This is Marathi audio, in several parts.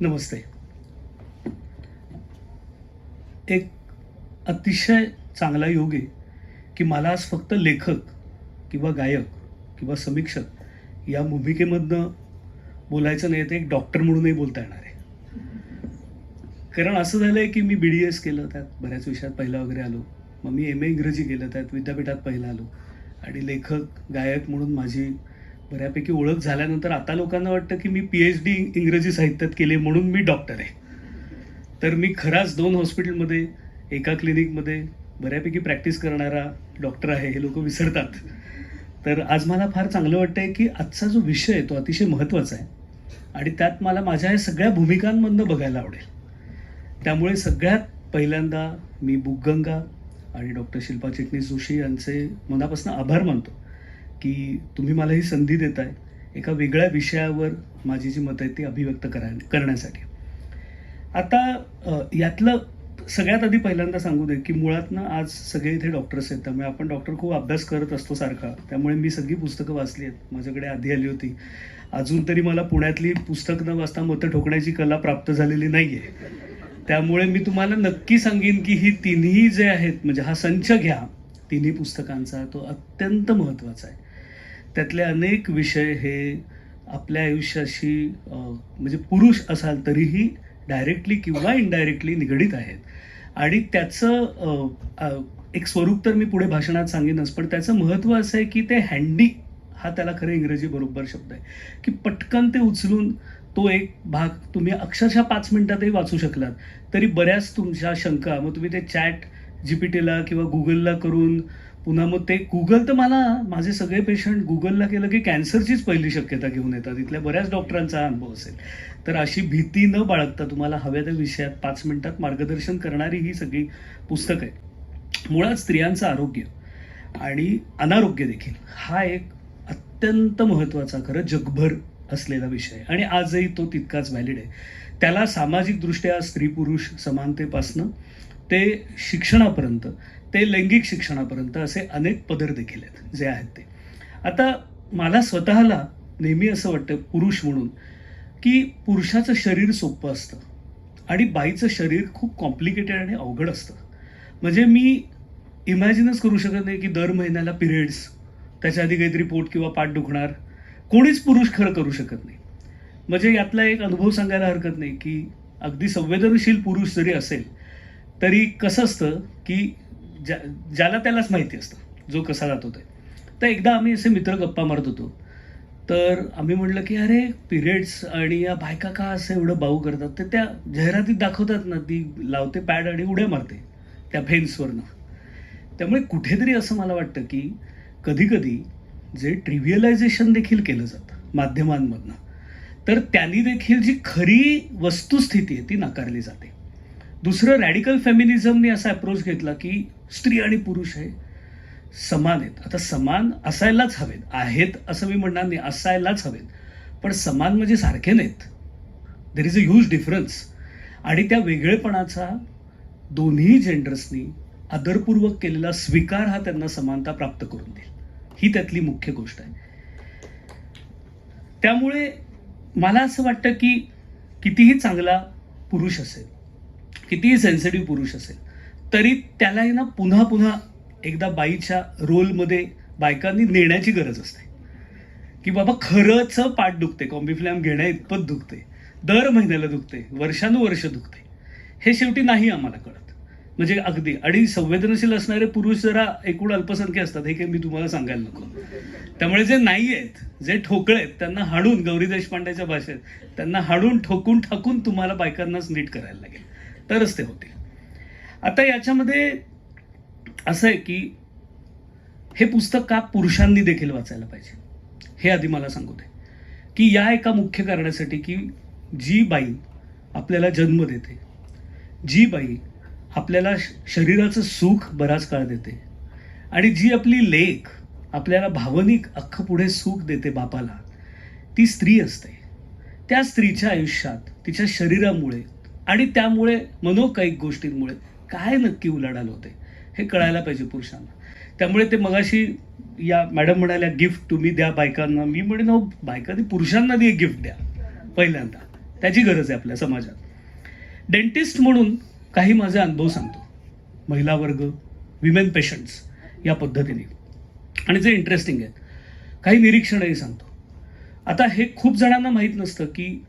नमस्ते. एक अतिशय चांगला योग आहे की मला आज फक्त लेखक किंवा गायक किंवा समीक्षक या भूमिकेमधनं बोलायचं नाही तर एक डॉक्टर म्हणूनही बोलता येणार आहे. कारण असं झालं आहे की मी बी डी एस केलं त्यात बऱ्याच विषयात पहिला वगैरे आलो. मग मी एम ए इंग्रजी केलं त्यात विद्यापीठात पहिला आलो. आणि लेखक गायक म्हणून माझी बऱ्यापैकी ओळख झाल्यानंतर आता लोकांना वाटतं की मी पी एच डी इंग्रजी साहित्यात केले म्हणून मी डॉक्टर आहे. तर मी खराच दोन हॉस्पिटलमध्ये एका क्लिनिकमध्ये बऱ्यापैकी प्रॅक्टिस करणारा डॉक्टर आहे हे लोक विसरतात. तर आज मला फार चांगलं वाटतं आहे की आजचा जो विषय आहे तो अतिशय महत्त्वाचा आहे. आणि त्यात मला माझ्या या सगळ्या भूमिकांमधनं बघायला आवडेल. त्यामुळे सगळ्यात पहिल्यांदा मी बुकगंगा आणि डॉक्टर शिल्पा चिटणीस जोशी यांचे मनापासून आभार मानतो. की तुम्ही मला ही संधी देताय एका वेगळ्या विषयावर माझी जी मतं आहेत ती अभिव्यक्त करा करण्यासाठी. आता यातलं सगळ्यात आधी पहिल्यांदा सांगू दे की मुळात ना आज सगळे इथे डॉक्टर्स आहेत त्यामुळे आपण डॉक्टर खूप अभ्यास करत असतो सारखा. त्यामुळे मी सगळी पुस्तकं वाचली आहेत. माझ्याकडे आधी आली होती. अजून तरी मला पुण्यातली पुस्तक न वाचता मतं ठोकण्याची कला प्राप्त झालेली नाही आहे त्यामुळे मी तुम्हाला नक्की सांगेन की ही तिन्ही जे आहेत म्हणजे हा संच घ्या. तिन्ही पुस्तकांचा तो अत्यंत महत्त्वाचा आहे. त्यातले अनेक विषय हे आपल्या आयुष्याशी म्हणजे पुरुष असाल तरीही डायरेक्टली किंवा इनडायरेक्टली निगडीत आहेत. आणि त्याचं एक स्वरूप तर मी पुढे भाषणात सांगेनच पण त्याचं महत्त्व असं आहे की ते हँडी हा त्याला खरं इंग्रजी बरोबर शब्द आहे. की पटकन ते उचलून तो एक भाग तुम्ही अक्षरशः पाच मिनिटातही वाचू शकलात. तरी बऱ्याच तुमच्या शंका मग तुम्ही ते चॅट जी पी टीला किंवा गुगलला करून पुन्हा मग ते गुगल तर मला माझे सगळे पेशंट गुगलला केलं की कॅन्सरचीच पहिली शक्यता घेऊन येतात. इथल्या बऱ्याच डॉक्टरांचा अनुभव असेल. तर अशी भीती न बाळगता तुम्हाला हव्या त्या विषयात पाच मिनिटात मार्गदर्शन करणारी ही सगळी पुस्तकं आहेत. मुळात स्त्रियांचं आरोग्य आणि अनारोग्य देखील हा एक अत्यंत महत्त्वाचा खरं जगभर असलेला विषय. आहे आणि आजही तो तितकाच व्हॅलिड आहे. त्याला सामाजिकदृष्ट्या स्त्री पुरुष समानतेपासनं ते शिक्षणापर्यंत ते लैंगिक शिक्षणापर्यंत असे अनेक पदर देखील आहेत जे आहेत ते. आता मला स्वतःला नेहमी असं वाटतं पुरुष म्हणून की पुरुषाचं शरीर सोपं असतं आणि बाईचं शरीर खूप कॉम्प्लिकेटेड आणि अवघड असतं. म्हणजे मी इमॅजिनच करू शकत नाही की दर महिन्याला पिरियड्स त्याच्या आधी काहीतरी पोट किंवा पाठ दुखणार. कोणीच पुरुष खरं करू शकत नाही. म्हणजे यातला एक अनुभव सांगायला हरकत नाही की अगदी संवेदनशील पुरुष जरी असेल तरी कसं असतं की ज्या ज्याला त्यालाच माहिती असतं जो कसा जातो ते. तर एकदा आम्ही असे मित्र गप्पा मारत होतो. तर आम्ही म्हटलं की अरे पिरियड्स आणि या बायका का असं एवढं बाऊ करतात? तर त्या जाहिरातीत दाखवतात ना ती लावते पॅड आणि उड्या मारते त्या फेन्सवरनं त्यामुळे कुठेतरी असं मला वाटतं की कधीकधी जे ट्रिव्हिअलायझेशन देखील केलं जातं माध्यमांमधनं तर त्यांनी देखील जी खरी वस्तुस्थिती आहे ती नाकारली जाते. दुसरं रॅडिकल फेमिनिझमने असा अप्रोच घेतला की स्त्री आणि पुरुष हे समान आहेत. आता समान असायलाच हवेत. आहेत असं मी म्हणणार नाही असायलाच हवेत. पण समान म्हणजे सारखे नाहीत. There is a huge difference आणि त्या वेगळेपणाचा दोन्ही जेंडर्सनी आदरपूर्वक केलेला स्वीकार हा त्यांना समानता प्राप्त करून देईल. ही त्यातली मुख्य गोष्ट आहे. त्यामुळे मला असं वाटतं की कितीही चांगला पुरुष असेल कितीही सेन्सिटिव्ह पुरुष असेल तरी त्यालाही ना पुन्हा पुन्हा एकदा बाईच्या रोलमध्ये बायकांनी नेण्याची गरज असते. की बाबा खरंच पाठ दुखते कॉम्बिफ्लॅम घेण्या इतपत दुखते दर महिन्याला दुखते वर्षानुवर्ष दुखते. हे शेवटी नाही आम्हाला कळत. म्हणजे अगदी आणि संवेदनशील असणारे पुरुष जरा एकूण अल्पसंख्य असतात हे काही मी तुम्हाला सांगायला नको. त्यामुळे जे नाही आहेत जे ठोकळे आहेत त्यांना हाडून गौरी देशपांडेच्या भाषेत त्यांना हाडून ठोकून ठाकून तुम्हाला बायकांनाच नीट करायला लागेल. तरच ते होतील. आता याच्यामध्ये असं आहे की हे पुस्तक का पुरुषांनी देखील वाचायला पाहिजे? हे आधी मला सांगू दे. की या एका मुख्य कारणासाठी की जी बाई आपल्याला जन्म देते जी बाई आपल्याला शरीराचं सुख बराच काळ देते आणि जी आपली लेख आपल्याला भावनिक अख्खं पुढे सुख देते बापाला ती स्त्री असते. त्या स्त्रीच्या आयुष्यात तिच्या शरीरामुळे आणि त्यामुळे मनोकायिक गोष्टींमुळे काय नक्की उलाढाल होते हे कळायला पाहिजे पुरुषांना. त्यामुळे ते मगाशी या मॅडम म्हणाल्या गिफ्ट तुम्ही द्या बायकांना. मी म्हणेन हो बायकांनी पुरुषांना दे गिफ्ट द्या पहिल्यांदा. त्याची गरज आहे आपल्या समाजात. डेंटिस्ट म्हणून काही माझे अनुभव सांगतो. महिला वर्ग विमेन पेशंट्स या पद्धतीने. आणि जे इंटरेस्टिंग आहेत काही निरीक्षणही सांगतो. आता हे खूप जणांना माहीत नसतं की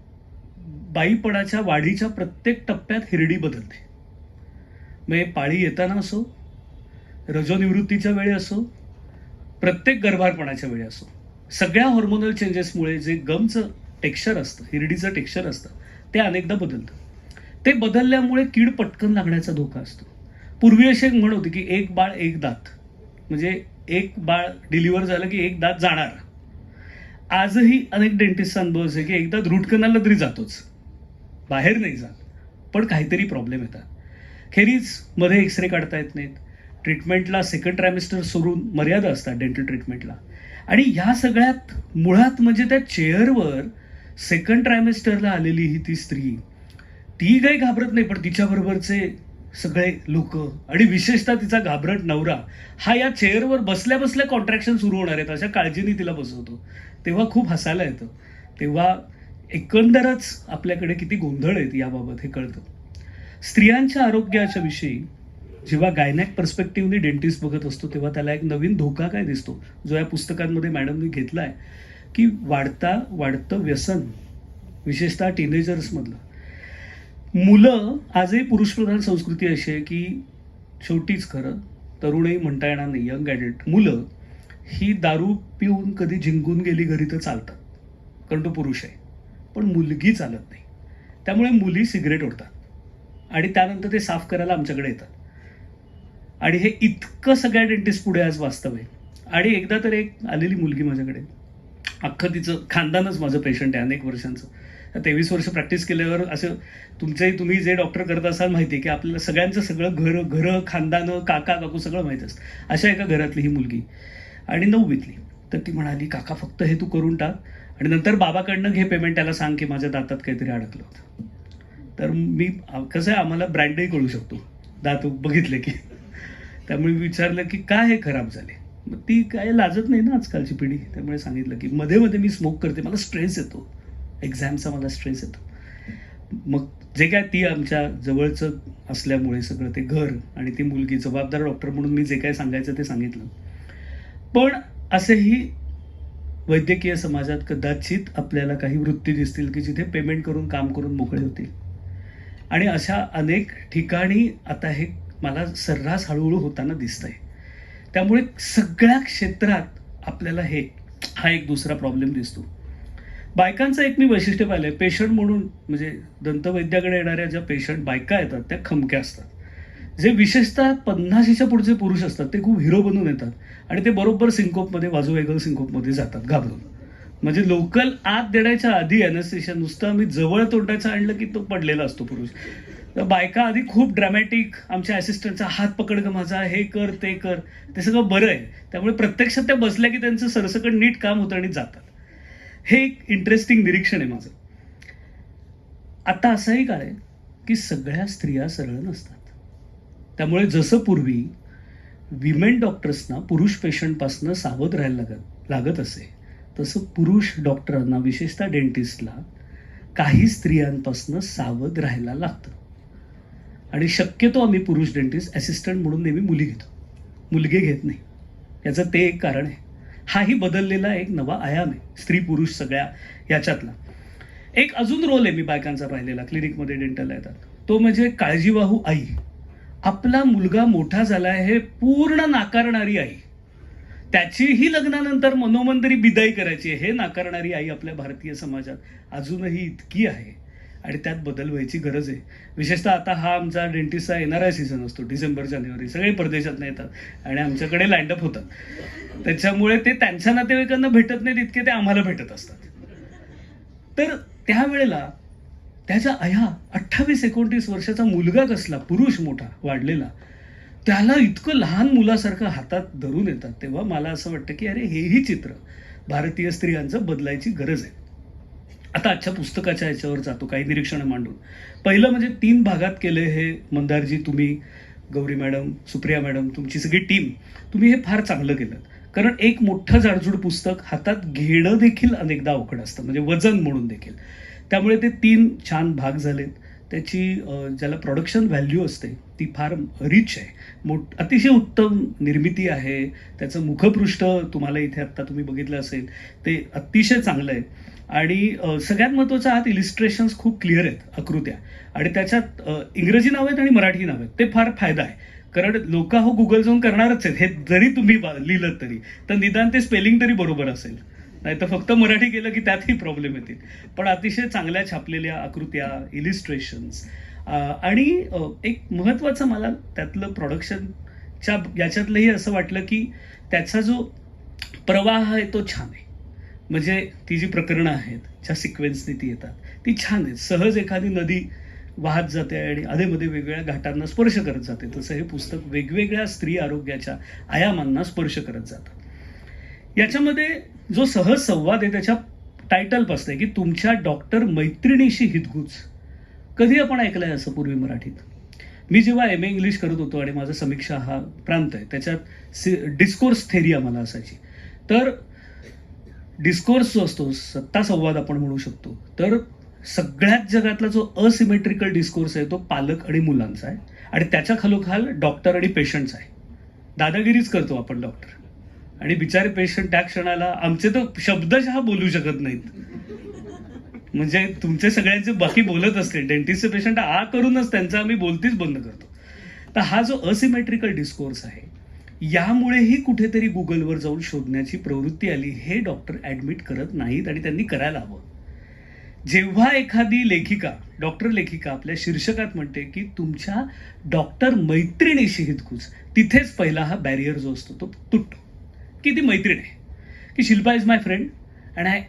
बाईपणाच्या वाढीच्या प्रत्येक टप्प्यात हिरडी बदलते. मग पाळी येताना असो रजोनिवृत्तीच्या वेळी असो प्रत्येक गर्भारपणाच्या वेळी असो सगळ्या हॉर्मोनल चेंजेसमुळे जे गमचं टेक्स्चर असतं हिरडीचं टेक्स्चर असतं ते अनेकदा बदलतं. ते बदलल्यामुळे कीड पटकन लागण्याचा धोका असतो. पूर्वी असे एक म्हण होती की एक बाळ एक दात. म्हणजे एक बाळ डिलिव्हर झालं की एक दात जाणार. आजही अनेक डेंटिस्टचा अनुभव असे की एकदा रूट कनालला तरी जातोच. बाहेर नाही जात पण काहीतरी प्रॉब्लेम येतात. खेरीजमध्ये एक्सरे काढता येत नाहीत. ट्रीटमेंटला सेकंड ट्रायमिस्टर सोडून मर्यादा असतात डेंटल ट्रीटमेंटला आणि ह्या सगळ्यात मुळात म्हणजे त्या चेअरवर सेकंड ट्रायमिस्टरला आलेली ही ती स्त्री ती काही घाबरत नाही पण तिच्याबरोबरचे सगळे लोक आणि विशेषतः तिचा घाबरट नवरा हा या चेअरवर बसल्या बसल्या कॉन्ट्रॅक्शन सुरू होणार आहेत. अशा काळजीने तिला बसवतो. तेव्हा खूप हसायला येतं. तेव्हा एकंदरच आपल्याकडे किती गोंधळ आहेत याबाबत हे कळतं. स्त्रियांच्या आरोग्याच्या विषयी जेव्हा गायनॅक पर्स्पेक्टिव्हने डेंटिस्ट बघत असतो तेव्हा त्याला एक नवीन धोका काय दिसतो? जो या पुस्तकांमध्ये मॅडमनी घेतला आहे की वाढता वाढतं व्यसन विशेषतः टीनेजर्समधलं मुलं आजही पुरुषप्रधान संस्कृती अशी आहे की शेवटीच खरं तरुणही म्हणता येणार नाही यंग ॲडल्ट मुलं ही दारू पिऊन कधी जिंकून गेली घरी तर चालतात. कारण तो पुरुष आहे. पण मुलगी चालत नाही. त्यामुळे मुली सिगरेट ओढतात. आणि त्यानंतर ते साफ करायला आमच्याकडे येतात. आणि हे इतकं सगळ्या डेंटिस्ट पुढे आज वास्तव आहे. आणि एकदा तर एक आलेली मुलगी माझ्याकडे. अख्खं तिचं खानदानच माझं पेशंट आहे अनेक वर्षांचं. तेवीस वर्ष प्रॅक्टिस केल्यावर असं तुमचे तुम्ही जे डॉक्टर करत असाल माहिती आहे की आपल्याला सगळ्यांचं सगळं घर घरं खानदानं काका काकू सगळं माहीत असतं. अशा एका घरातली ही मुलगी. आणि नववीतली तर ती म्हणाली काका फक्त हे तू करून टाक. आणि नंतर बाबाकडनं घे पेमेंट त्याला सांग की माझ्या दातात काहीतरी अडकलं होतं. तर मी कसं आहे आम्हाला ब्रँडही कळू शकतो. दात बघितले की. त्यामुळे विचारलं की काय हे खराब झाले? मग ती काय लाजत नाही ना आजकालची पिढी. त्यामुळे सांगितलं की मध्ये मध्ये मी स्मोक करते मला स्ट्रेस येतो. एक्झामचा मला स्ट्रेस येतो. मग जे काय ती आमच्या जवळचं असल्यामुळे सगळं ते घर आणि ती मुलगी जबाबदार डॉक्टर म्हणून मी जे काय सांगायचं ते सांगितलं. पण असेही वैद्यकीय समाजात कदाचित आपल्याला काही वृत्ती दिसतील की जिथे पेमेंट करून काम करून मोकळे होतील. आणि अशा अनेक ठिकाणी आता हे मला सर्रास हळूहळू होताना दिसतंय. त्यामुळे सगळ्या क्षेत्रात आपल्याला हे हा एक दुसरा प्रॉब्लेम दिसतो. बायकांचं एक मी वैशिष्ट्य पाहिलं आहे पेशंट म्हणून म्हणजे दंतवैद्याकडे येणाऱ्या ज्या पेशंट बायका येतात त्या खमक्या असतात. जे विशेषतः पन्नाशीच्या पुढचे पुरुष असतात ते खूप हिरो बनून येतात आणि ते बरोबर सिंकोपमध्ये वाजू वेगळं सिंकोपमध्ये जातात घाबरून. म्हणजे लोकल आत देण्याच्या आधी अॅनेस्थेशन नुसतं आम्ही जवळ तोंडाचं आणलं की तो पडलेला असतो पुरुष. तर बायका आधी खूप ड्रॅमॅटिक आमच्या असिस्टंटचा हात पकड ग माझा हे कर ते कर. ते सगळं बरं आहे. त्यामुळे प्रत्यक्षात त्या बसल्या की त्यांचं सरसकट नीट काम होतं आणि जातात. हे एक इंटरेस्टिंग निरीक्षण आहे माझं. आता असंही काळ आहे की सगळ्या स्त्रिया सरळ नसतात. त्यामुळे जसं पूर्वी विमेन डॉक्टर्सना पुरुष पेशंटपासनं सावध राहायला लागत लागत असे तसं पुरुष डॉक्टरांना विशेषतः डेंटिस्टला काही स्त्रियांपासनं सावध राहायला लागतं. आणि शक्यतो आम्ही पुरुष डेंटिस्ट असिस्टंट म्हणून नेहमी मुली घेतो. मुलगे घेत नाही. याचं ते एक कारण आहे. हाही बदललेला एक नवा आयाम आहे स्त्री पुरुष सगळ्या याच्यातला. एक अजून रोल आहे मी बायकांचा पाहिलेला क्लिनिकमध्ये डेंटल येतात. तो म्हणजे काळजीवाहू आई. आपला मुलगा मोठा झाला हे पूर्ण नाकारणारी आई. त्याचीही लग्नानंतर मनोमंतरी बिदाई करायची हे नाकारणारी आई आपल्या भारतीय समाजात अजूनही इतकी आहे. आणि त्यात बदल व्हायची गरज आहे. विशेषतः आता हा आमचा डेंटिस्टचा येणारा सीझन असतो डिसेंबर जानेवारी. सगळे परदेशात येतात आणि आमच्याकडे लँडअप होतात. त्याच्यामुळे ते त्यांच्या नातेवाईकांना भेटत नाहीत इतके ते आम्हाला भेटत असतात. तर त्यावेळेला त्याच्या अया अठ्ठावीस एकोणतीस वर्षाचा मुलगा कसला पुरुष मोठा वाढलेला त्याला इतकं लहान मुलासारखं हातात धरून येतात तेव्हा मला असं वाटतं की अरे हेही चित्र भारतीय स्त्रियांचं बदलायची गरज आहे. आता आजच्या पुस्तकाच्या याच्यावर जातो काही निरीक्षणं मांडून. पहिलं म्हणजे तीन भागात केले हे मंदारजी तुम्ही गौरी मॅडम सुप्रिया मॅडम तुमची सगळी टीम तुम्ही हे फार चांगलं केलं. कारण एक मोठं जाडजूड पुस्तक हातात घेणं देखील अनेकदा अवघड असतं म्हणजे वजन म्हणून देखील. त्यामुळे ते तीन छान भाग झालेत. त्याची ज्याला प्रोडक्शन व्हॅल्यू असते ती फार रिच आहे. मोठ अतिशय उत्तम निर्मिती आहे. त्याचं मुखपृष्ठ तुम्हाला इथे आत्ता तुम्ही बघितलं असेल ते अतिशय चांगलं आहे. आणि सगळ्यात महत्त्वाचं आहात इलिस्ट्रेशन्स खूप क्लिअर आहेत आकृत्या. आणि त्याच्यात इंग्रजी नाव आहेत आणि मराठी नाव आहेत. ते फार फायदा आहे. कारण लोक हो गुगल जाऊन करणारच आहेत. हे जरी तुम्ही लिहिलं तरी. तर निदान ते स्पेलिंग तरी बरोबर असेल. नाही तर फक्त मराठी केलं की त्यातही प्रॉब्लेम येतील. पण अतिशय चांगल्या छापलेल्या आकृत्या इलिस्ट्रेशन्स आणि एक महत्त्वाचं मला त्यातलं प्रोडक्शनच्या याच्यातलंही असं वाटलं की त्याचा जो प्रवाह आहे तो छान आहे. म्हणजे ती जी प्रकरणं आहेत ज्या सिक्वेन्सने ती येतात ती छान आहेत. सहज एखादी नदी वाहत जाते आणि अधेमध्ये वेगवेगळ्या घाटांना स्पर्श करत जाते. तसं हे पुस्तक वेगवेगळ्या स्त्री आरोग्याच्या आयामांना स्पर्श करत जातं. याच्यामध्ये जो सहज संवाद आहे त्याच्या टायटलपासून की तुमच्या डॉक्टर मैत्रिणीशी हितगुज. कधी आपण ऐकलंय असं पूर्वी मराठीत? मी जेव्हा एम ए इंग्लिश करत होतो आणि माझा समीक्षा हा प्रांत आहे त्याच्यात सि डिस्कोर्स थेरी आम्हाला असायची. तर डिस्कोर्स जो असतो सत्ता संवाद आपण म्हणू शकतो. तर सगळ्यात जगातला जो असिमेट्रिकल डिस्कोर्स आहे तो पालक आणि मुलांचा आहे. आणि त्याच्या खालोखाल डॉक्टर आणि पेशंटचा आहे. दादागिरीच करतो आपण डॉक्टर आणि बिचारे पेशंट त्या क्षणाला आमचे तर शब्दशः बोलू शकत नाहीत. म्हणजे तुमचे सगळ्यांचे बाकी बोलत असतील. डेंटिस्टचे पेशंट आ करूनच त्यांचा आम्ही बोलतीच बंद करतो. तर हा जो असिमेट्रिकल डिस्कोर्स आहे यामुळेही कुठेतरी गुगलवर जाऊन शोधण्याची प्रवृत्ती आली. हे डॉक्टर ऍडमिट करत नाहीत आणि त्यांनी करायला हवं. जेव्हा एखादी लेखिका डॉक्टर लेखिका आपल्या शीर्षकात म्हणते की तुमच्या डॉक्टर मैत्रिणीशी हितकूच तिथेच पहिला हा बॅरियर जो असतो तो तुटतो. की ती मैत्रीण आहे. की Shilpa is my friend and I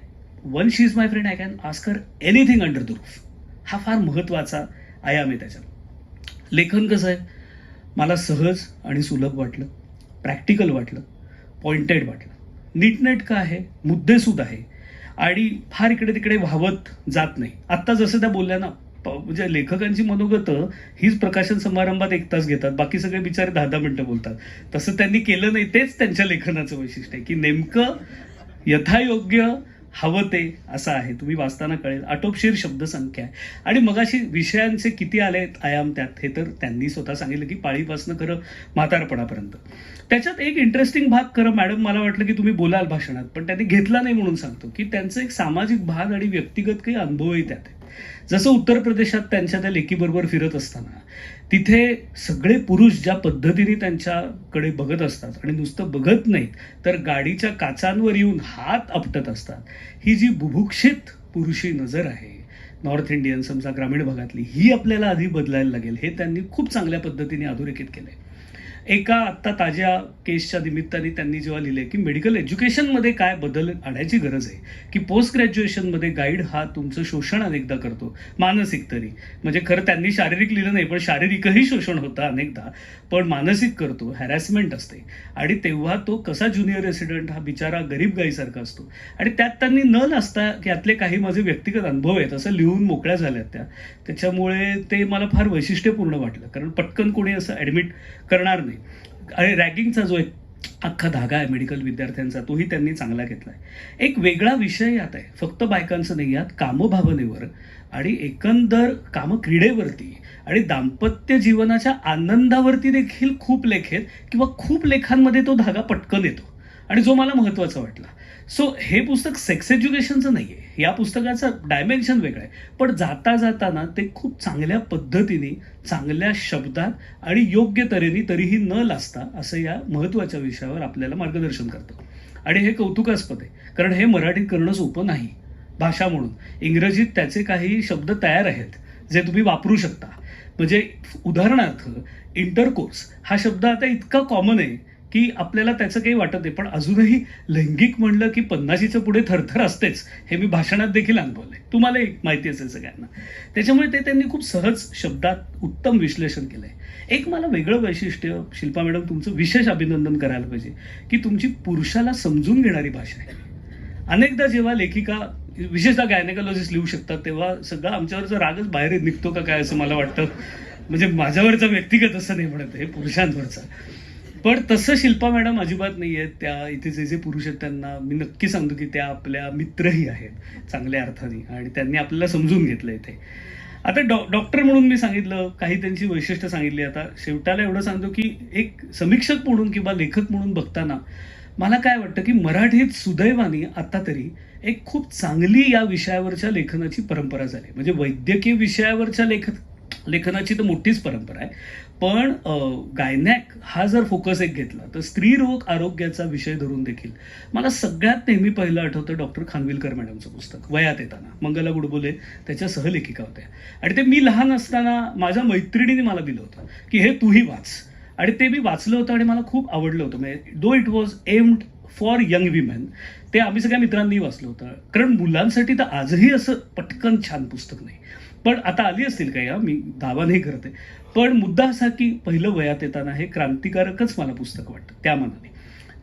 one she is my friend I can ask her anything under the roof हा फार महत्त्वाचा आयाम आहे त्याच्यात. लेखन कसं आहे? मला सहज आणि सुलभ वाटलं प्रॅक्टिकल वाटलं पॉइंटेड वाटलं. नीटनेटकं आहे मुद्देसूद आहे. आणि फार इकडे तिकडे व्हावत जात नाही. आत्ता जसं त्या बोलल्या ना म्हणजे लेखकांची मनोगत हीच प्रकाशन समारंभात एक तास घेतात. बाकी सगळे बिचारे दहा दहा मिनिटं बोलतात. तसं त्यांनी केलं नाही तेच त्यांच्या लेखनाचं वैशिष्ट्य आहे की नेमकं यथायोग्य हवं ते असं आहे. तुम्ही वाचताना कळेल. आटोपशीर शब्दसंख्या आहे. आणि मगाशी विषयांचे किती आलेत आयाम त्यात. हे तर त्यांनी स्वतः सांगितलं की पाळीपासनं खरं म्हातारपणापर्यंत. त्याच्यात एक इंटरेस्टिंग भाग खरं मॅडम मला वाटलं की तुम्ही बोलाल भाषणात पण त्यांनी घेतला नाही म्हणून सांगतो की त्यांचं एक सामाजिक भाग आणि व्यक्तिगत काही अनुभवही त्यात आहे. जसं उत्तर प्रदेशात त्यांच्या त्या लेकीबरोबर फिरत असताना तिथे सगळे पुरुष ज्या पद्धतीने त्यांच्याकडे बघत असतात आणि नुसतं बघत नाहीत तर गाडीच्या काचांवर येऊन हात आपटत असतात. ही जी बुभुक्षित पुरुषी नजर आहे नॉर्थ इंडियन समजा ग्रामीण भागातली ही आपल्याला आधी बदलायला लागेल. हे त्यांनी खूप चांगल्या पद्धतीने अधोरेखित केलंय. एका आत्ता ताज्या केसच्या निमित्ताने त्यांनी जेव्हा लिहिले की मेडिकल एज्युकेशनमध्ये काय बदल आणायची गरज आहे की पोस्ट ग्रॅज्युएशनमध्ये गाईड हा तुमचं शोषण अनेकदा करतो मानसिक तरी. म्हणजे खरं त्यांनी शारीरिक लिहिलं नाही पण शारीरिकही शोषण होतं अनेकदा पण मानसिक करतो हॅरॅसमेंट असते. आणि तेव्हा तो कसा ज्युनियर रेसिडेंट हा बिचारा गरीब गाईसारखा असतो. आणि त्यात त्यांनी न नसता की यातले काही माझे व्यक्तिगत अनुभव आहेत असं लिहून मोकळ्या झाल्यात त्या. त्याच्यामुळे ते मला फार वैशिष्ट्यपूर्ण वाटलं कारण पटकन कोणी असं ॲडमिट करणार नाही. आणि रॅगिंगचा जो एक अख्खा धागा आहे मेडिकल विद्यार्थ्यांचा तोही त्यांनी चांगला घेतला आहे एक वेगळा विषय यात आहे. फक्त बायकांचं नाही यात कामभावनेवर आणि एकंदर कामक्रीडेवरती आणि दाम्पत्य जीवनाच्या आनंदावरती देखील खूप लेख आहेत किंवा खूप लेखांमध्ये तो धागा पटकन येतो. आणि जो मला महत्त्वाचा वाटला सो हे पुस्तक सेक्स एज्युकेशनचं नाही आहे या पुस्तकाचं डायमेन्शन वेगळं आहे. पण जाता जाताना ते खूप चांगल्या पद्धतीने चांगल्या शब्दात आणि योग्य तऱ्हेने तरीही न लाजता असं या महत्त्वाच्या विषयावर आपल्याला मार्गदर्शन करतं. आणि हे कौतुकास्पद आहे. कारण हे मराठीत करणं सोपं नाही. भाषा म्हणून. इंग्रजीत त्याचे काही शब्द तयार आहेत जे तुम्ही वापरू शकता. म्हणजे उदाहरणार्थ इंटरकोर्स हा शब्द आता इतका कॉमन आहे की आपल्याला त्याचं काही वाटत नाही. पण अजूनही लैंगिक म्हणलं की पन्नाशीचं पुढे थरथर असतेच हे मी भाषणात देखील अनुभवलंय. एक माहिती असेल सगळ्यांना. त्याच्यामुळे ते त्यांनी खूप सहज शब्दात उत्तम विश्लेषण केलंय. एक मला वेगळं वैशिष्ट्य शिल्पा मॅडम तुमचं विशेष अभिनंदन करायला पाहिजे की तुमची पुरुषाला समजून घेणारी भाषा आहे. अनेकदा जेव्हा लेखिका विशेषतः गायनेकॉलॉजिस्ट लिहू शकतात तेव्हा सगळं आमच्यावरचा रागच बाहेर निघतो का काय असं मला वाटतं. म्हणजे माझ्यावरचा व्यक्तिगत असं नाही म्हणत हे पुरुषांवरचा. पण तसं शिल्पा मॅडम अजिबात नाही आहेत. त्या इथे जे जे पुरुष आहेत त्यांना मी नक्की सांगतो की त्या आपल्या मित्रही आहेत चांगल्या अर्थाने. आणि त्यांनी आपल्याला समजून घेतलं इथे. आता डॉ डॉक्टर म्हणून मी सांगितलं काही त्यांची वैशिष्ट्य सांगितली. आता शेवटाला एवढं सांगतो की एक समीक्षक म्हणून किंवा लेखक म्हणून बघताना मला काय वाटतं की मराठीत सुदैवाने आता तरी एक खूप चांगली या विषयावरच्या लेखनाची परंपरा झाली. म्हणजे वैद्यकीय विषयावरच्या लेख लेखनाची तर मोठीच परंपरा आहे. पण गायनॅक हा जर फोकस एक घेतला तर स्त्री रोग आरोग्याचा विषय धरून देखील मला सगळ्यात नेहमी पहिलं आठवतं डॉक्टर खानविलकर मॅडमचं पुस्तक वयात येताना. मंगला गुडबोले त्याच्या सहलेखिका होत्या. आणि ते मी लहान असताना माझ्या मैत्रिणीने मला दिलं होतं की हे तूही वाच. आणि ते मी वाचलं होतं आणि मला खूप आवडलं होतं. म्हणजे though it was aimed for young women ते आम्ही सगळ्या मित्रांनी वाचलं होतं. कारण मुलांसाठी तर आजही असं पटकन छान पुस्तक नाही. पण आता आली असतील काही हा मी दावा नाही करत आहे. पण मुद्दा असा की पहिलं वयात येताना हे क्रांतिकारकच मला पुस्तक वाटतं त्या मनाने.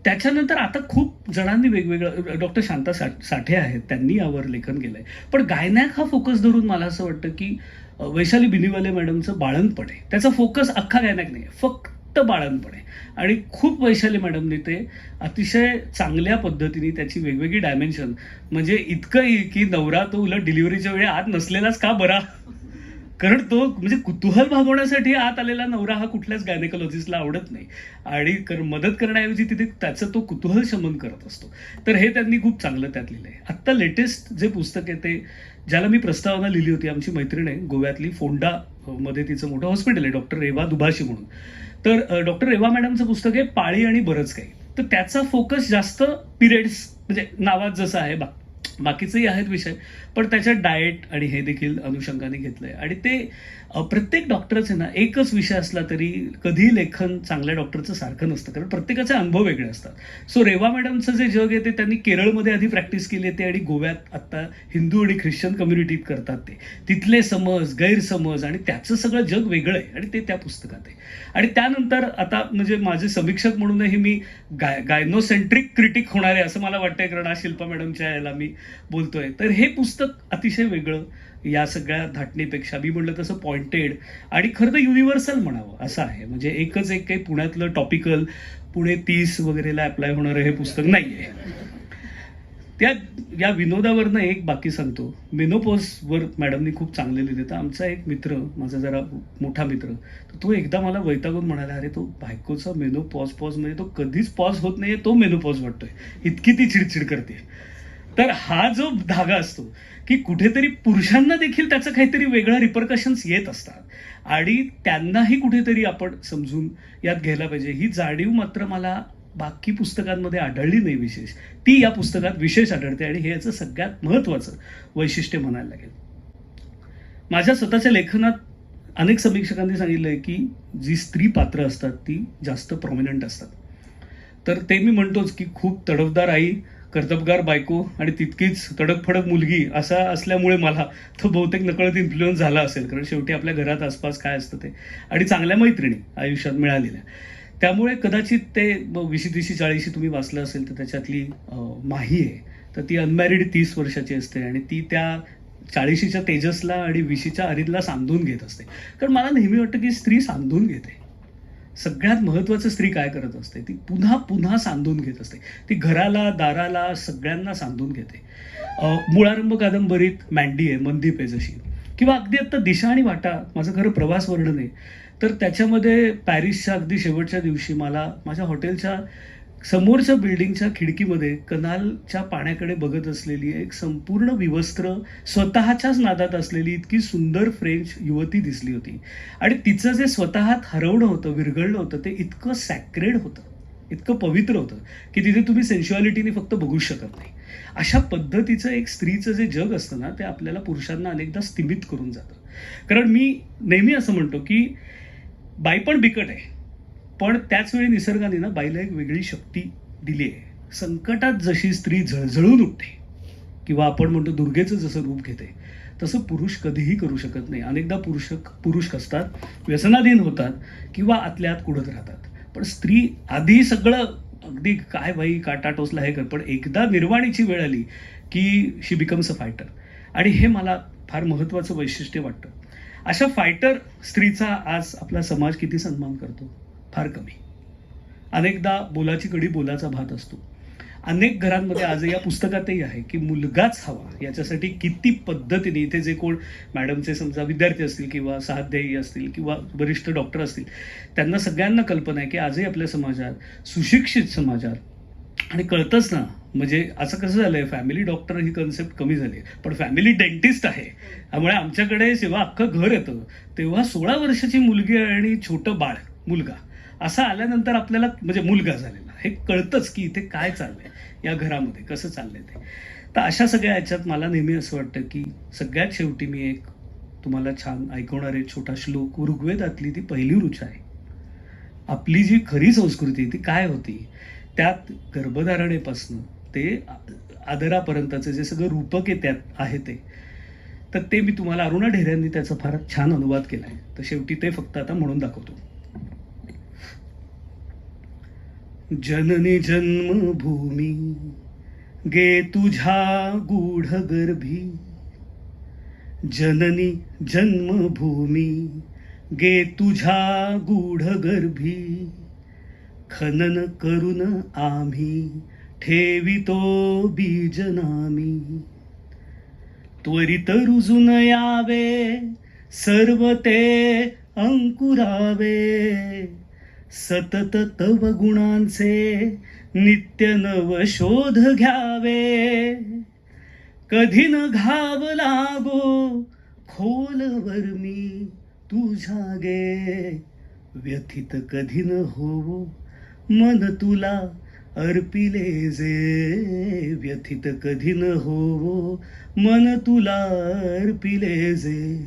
त्याच्यानंतर आता खूप जणांनी वेगवेगळं डॉक्टर शांता साठे आहेत त्यांनी यावर लेखन केलंय. पण गायनॅक हा फोकस धरून मला असं वाटतं की वैशाली बिनीवाले मॅडमचं बाळंतपण आहे. त्याचा फोकस अख्खा गायनॅक नाही फक्त बाळणपण आहे आणि खूप वैशाली मॅडमने ते अतिशय चांगल्या पद्धतीने त्याची वेगवेगळी डायमेन्शन म्हणजे इतकंही की नवरा तो उलट डिलिव्हरीच्या वेळी आत नसलेलाच का बरा? कारण तो म्हणजे कुतूहल भागवण्यासाठी आत आलेला नवरा हा कुठल्याच गायनेकॉलॉजिस्टला आवडत नाही. आणि कर मदत करण्याऐवजी तिथे त्याचं तो कुतूहल शमन करत असतो. तर हे त्यांनी खूप चांगलं त्यात लिहिलं आहे आत्ता लेटेस्ट जे पुस्तक आहे ते ज्याला मी प्रस्तावना लिहिली होती आमची मैत्रीण आहे गोव्यातली फोंडा मध्ये तिचं मोठं हॉस्पिटल आहे डॉक्टर रेवा दुभाषी म्हणून. तर डॉक्टर रेवा मॅडमचं पुस्तक आहे पाळी आणि बरंच काही. तर त्याचा फोकस जास्त पिरियड्स म्हणजे नावात जसं आहे बा बाकीचेही आहेत विषय पण त्याच्यात डाएट आणि हे देखील अनुषंगाने घेतलंय. आणि ते प्रत्येक डॉक्टरचे ना एकच विषय असला तरी कधी लेखन चांगल्या डॉक्टरचं सारखं नसतं. कारण प्रत्येकाचे अनुभव वेगळे असतात. सो रेवा मॅडमचं जे जग आहे ते त्यांनी केरळमध्ये आधी प्रॅक्टिस केली ते आणि गोव्यात आत्ता हिंदू आणि ख्रिश्चन कम्युनिटीत करतात ते. तिथले समज गैरसमज आणि त्याचं सगळं जग वेगळं आहे आणि ते त्या पुस्तकात आहे. आणि त्यानंतर आता म्हणजे माझे समीक्षक म्हणूनही मी गाय गायनोसेंट्रिक क्रिटिक होणार आहे असं मला वाटतंय कारण शिल्पा मॅडमच्या याला मी बोलतोय. तर हे पुस्तक अतिशय वेगळं या सगळ्या धाटणीपेक्षा. मी म्हणलं तसं पॉइंटेड आणि खरं तर युनिव्हर्सल म्हणावं असं आहे. म्हणजे एकच एक काही पुण्यातलं टॉपिकल पुणे तीस वगैरेला अप्लाय होणारं हे पुस्तक नाही आहे त्या या विनोदावरनं एक बाकी सांगतो. मेनोपॉजवर मॅडमनी खूप चांगले लिहिले तर आमचा एक मित्र माझा जरा मोठा मित्र तर तो एकदा मला वैतागून म्हणाला अरे तो बायकोचा मेनो पॉज पॉज म्हणजे तो कधीच पॉज होत नाही तो मेनो पॉज वाटतोय. इतकी ती चिडचिड करते. तर हा जो धागा असतो की कुठेतरी पुरुषांना देखील त्याचं काहीतरी वेगळं रिपरकशन्स येत असतात. आणि त्यांनाही कुठेतरी आपण समजून यात घ्यायला पाहिजे. ही जाणीव मात्र मला बाकी पुस्तकांमध्ये आढळली नाही विशेष. ती या पुस्तकात विशेष आढळते आणि हे याचं सगळ्यात महत्त्वाचं वैशिष्ट्य म्हणायला लागेल. माझ्या स्वतःच्या लेखनात अनेक समीक्षकांनी सांगितलंय की जी स्त्री पात्र असतात ती जास्त प्रॉमिनंट असतात. तर ते मी म्हणतोच की खूप तडफदार आई कर्तबगार बायको आणि तितकीच तडकफडक मुलगी असा असल्यामुळे मला तो बहुतेक नकळत इन्फ्लुएन्स झाला असेल. कारण शेवटी आपल्या घरात आसपास काय असतं ते? आणि चांगल्या मैत्रिणी आयुष्यात मिळालेल्या. त्यामुळे कदाचित ते विशी दिशी चाळीशी तुम्ही वाचलं असेल तर त्याच्यातली माही आहे. तर ती अनमॅरिड तीस वर्षाची असते आणि ती त्या चाळीशीच्या तेजसला आणि विशीच्या अरिदला सांधून घेत असते. कारण मला नेहमी वाटतं की स्त्री सांधून घेते. सगळ्यात महत्वाचं स्त्री काय करत असते? ती पुन्हा पुन्हा सांधून घेत असते. ती घराला दाराला सगळ्यांना सांधून घेते. मुळारंभ कादंबरीत मँडी आहे मनदीप आहे जशी. किंवा अगदी आता दिशा आणि वाटा माझं खरं प्रवास वर्णन आहे. तर त्याच्यामध्ये पॅरिसच्या अगदी शेवटच्या दिवशी मला माझ्या हॉटेलच्या समोरच्या बिल्डिंगच्या खिडकीमध्ये कनालच्या पाण्याकडे बघत असलेली एक संपूर्ण विवस्त्र स्वतःच्याच नादात असलेली इतकी सुंदर फ्रेंच युवती दिसली होती. आणि तिचं जे स्वतःत हरवणं होतं विरघळणं होतं ते इतकं सॅक्रेड होतं इतकं पवित्र होतं की तिथे तुम्ही सेन्शुअलिटीने फक्त बघू शकत नाही. अशा पद्धतीचं एक स्त्रीचं जे जग असतं ना ते आपल्याला पुरुषांना अनेकदा स्तिमित करून जातं. कारण मी नेहमी असं म्हणतो की बायपण बिकट आहे. पण त्याच वेळी निसर्गाने ना बाईला एक वेगळी शक्ती दिली आहे. संकटात जशी स्त्री झळझळून उठते किंवा आपण म्हणतो दुर्गेचं जसं रूप घेते तसं पुरुष कधीही करू शकत नाही. अनेकदा पुरुष पुरुष कसतात व्यसनाधीन होतात किंवा आतल्या आत कुडत राहतात. पण स्त्री आधी सगळं अगदी काय बाई काटा टोचला हे कर पण एकदा निर्वाणीची वेळ आली की शी बिकम्स अ फायटर आणि हे मला फार महत्त्वाचं वैशिष्ट्य वाटतं. अशा फायटर स्त्रीचा आज आपला समाज किती सन्मान करतो? फार कमी. अनेकदा बोलाची कडी बोलाचा भात असतो. अनेक घरांमध्ये आज या पुस्तकातही आहे की मुलगाच हवा याच्यासाठी किती पद्धतीने इथे जे कोण मॅडमचे समजा विद्यार्थी असतील किंवा सहाध्यायी असतील किंवा वरिष्ठ डॉक्टर असतील त्यांना सगळ्यांना कल्पना आहे की आजही आपल्या समाजात सुशिक्षित समाजात आणि कळतंच ना म्हणजे असं कसं झालंय फॅमिली डॉक्टर ही कन्सेप्ट कमी झाली पण फॅमिली डेंटिस्ट आहे. त्यामुळे आमच्याकडे जेव्हा अख्खं घर येतं तेव्हा सोळा वर्षाची मुलगी आणि छोटं बाळ मुलगा. असं आल्यानंतर आपल्याला म्हणजे मुलगा झालेला. हे कळतंच की इथे काय चाललंय या घरामध्ये कसं चाललंय ते. तर अशा सगळ्या याच्यात मला नेहमी असं वाटतं की सगळ्यात शेवटी मी एक तुम्हाला छान ऐकवणारे छोटा श्लोक. ऋग्वेदातली ती पहिली रुचा आहे. आपली जी खरी संस्कृती ती काय होती? त्यात गर्भधारणेपासून ते आदरापर्यंतचं जे सगळं रूपक आहे त्यात आहे ते. तर ते मी तुम्हाला अरुणा ढेऱ्यांनी त्याचा फार छान अनुवाद केला आहे तर शेवटी ते फक्त आता म्हणून दाखवतो. जननी जन्मभूमी गे तुझ्या गूढ गर्भी जननी जन्मभूमी गे तुझ्या गूढ गर्भी खनन करून आम्ही ठेवितो बीजनामी. त्वरित रुजून यावे सर्व ते अंकुरावे. सतत तव गुणांचे नित्य नव शोध घ्यावे. कधी न घाव लागो खोलवर मी तुझ्या गे व्यथित कधी न होवो मन तुला अर्पिले जे. व्यथित कधी न होवो मन तुला अर्पिले जे.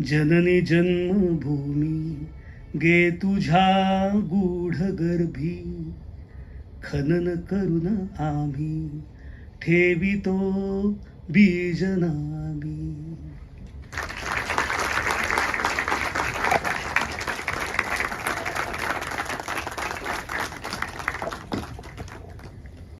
जननी जन्मभूमी गे तुझ्या गूढ गर्भी खनन करून आम्ही ठेवितो बीजनामी